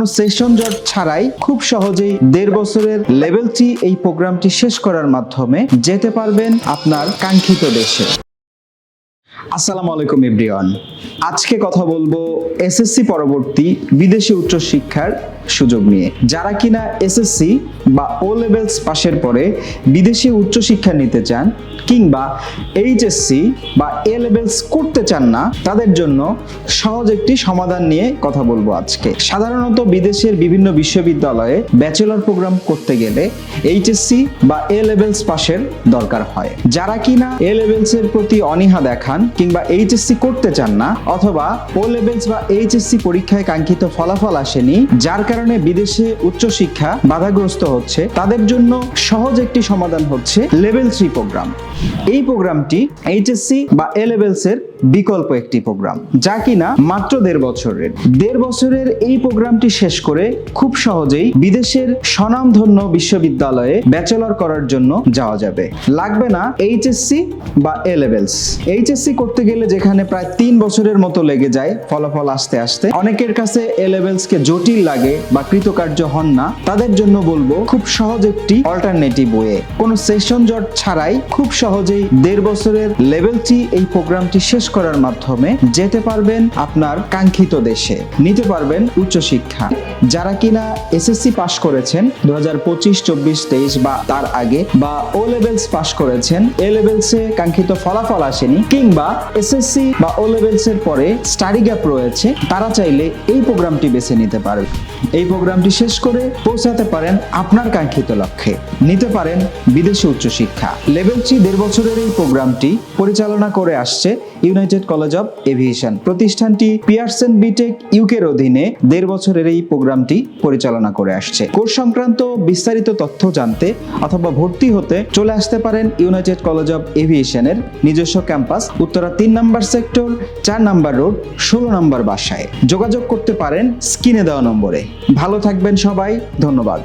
কোনো সেশন জট ছাড়াই খুব সহজেই দেড় বছরের লেভেল থ্রি এই প্রোগ্রামটি শেষ করার মাধ্যমে যেতে পারবেন আপনার কাঙ্ক্ষিত দেশে। আসসালামু আলাইকুম, এভরিওয়ান। আজকে কথা বলব এসএসসি পরবর্তী বিদেশি উচ্চশিক্ষার সুযোগ নিয়ে। যারা কিনা এসএসসি বা ও লেভেলস পাশের পরে বিদেশি উচ্চশিক্ষা নিতে চান কিংবা এইচএসসি বা এ লেভেলস করতে চান না, তাদের জন্য সহজ একটি সমাধান নিয়ে কথা বলব আজকে। সাধারণত বিদেশের বিভিন্ন বিশ্ববিদ্যালয়ে ব্যাচেলর প্রোগ্রাম করতে গেলে এইচএসসি বা এ লেভেলস পাশের দরকার হয়। যারা কিনা এ লেভেলস এর প্রতি অনীহা দেখান কিংবা এইচএসসি করতে চান না, অথবা ও লেভেলস বা এইচএসসি পরীক্ষায় কাঙ্ক্ষিত ফলাফল আসেনি, যার কারণে বিদেশে উচ্চশিক্ষা বাধাগ্রস্ত হচ্ছে। তাদের জন্য সহজ একটি সমাধান হচ্ছে লেভেল থ্রি প্রোগ্রাম। এই প্রোগ্রামটি এইচএসসি বা এ লেভেলস এর বিকল্প একটি প্রোগ্রাম, যা কিনা মাত্র দেড় বছরের। দেড় বছরের এই প্রোগ্রামটি শেষ করে খুব সহজেই বিদেশের স্বনামধন্য বিশ্ববিদ্যালয়ে ব্যাচেলর করার জন্য যাওয়া যাবে। লাগবে না এইচএসসি বা এ লেভেলস এইচএসসি করতে গেলে যেখানে প্রায় তিন বছরের মতো লেগে যায় ফলাফল আসতে আসতে, অনেকের কাছে এ লেভেলস কে জটিল লাগে বা কৃতকার্য হন না, তাদের জন্য বলব খুব সহজ একটি অল্টারনেটিভ ওয়ে। কোনো সেশন জট ছাড়াই খুব সহজেই দেড় বছরের লেভেলটি এই প্রোগ্রামটি শেষ করার মাধ্যমে যেতে পারবেন আপনার কাঙ্ক্ষিত দেশে। নিতে পারবেন উচ্চশিক্ষা। যারা কিনা এসএসসি পাশ করেছেন দু হাজার পঁচিশ, চব্বিশ, তেইশ বা তার আগে বা ও লেভেলস পাশ করেছেন এ লেভেলসে কাঙ্ক্ষিত ফলাফল আসেনি, কিংবা এসএসসি বা ও লেভেলস এর পরে স্টাডি গ্যাপ রয়েছে, তারা চাইলে এই প্রোগ্রামটি বেছে নিতে পারবে। এই প্রোগ্রামটি শেষ করে পৌঁছাতে পারেন আপনার কাঙ্ক্ষিত লক্ষ্যে। নিতে পারেন বিদেশি উচ্চশিক্ষা। লেভেল থ্রি দেড় বছরের এই প্রোগ্রামটি পরিচালনা করে আসছে ইউনাইটেড কলেজ অফ এভিয়েশন। প্রতিষ্ঠানটি পিয়ারসন বিটেক ইউকের অধীনে দেড় বছরের এই প্রোগ্রামটি পরিচালনা করে আসছে। কোর্স সংক্রান্ত বিস্তারিত তথ্য জানতে অথবা ভর্তি হতে চলে আসতে পারেন ইউনাইটেড কলেজ অফ এভিয়েশনের নিজস্ব ক্যাম্পাস, উত্তরা তিন নম্বর সেক্টর, চার নম্বর রোড, ষোলো নম্বর বাসায়। যোগাযোগ করতে পারেন স্ক্রিনে দেওয়া নম্বরে। ভালো থাকবেন সবাই, ধন্যবাদ।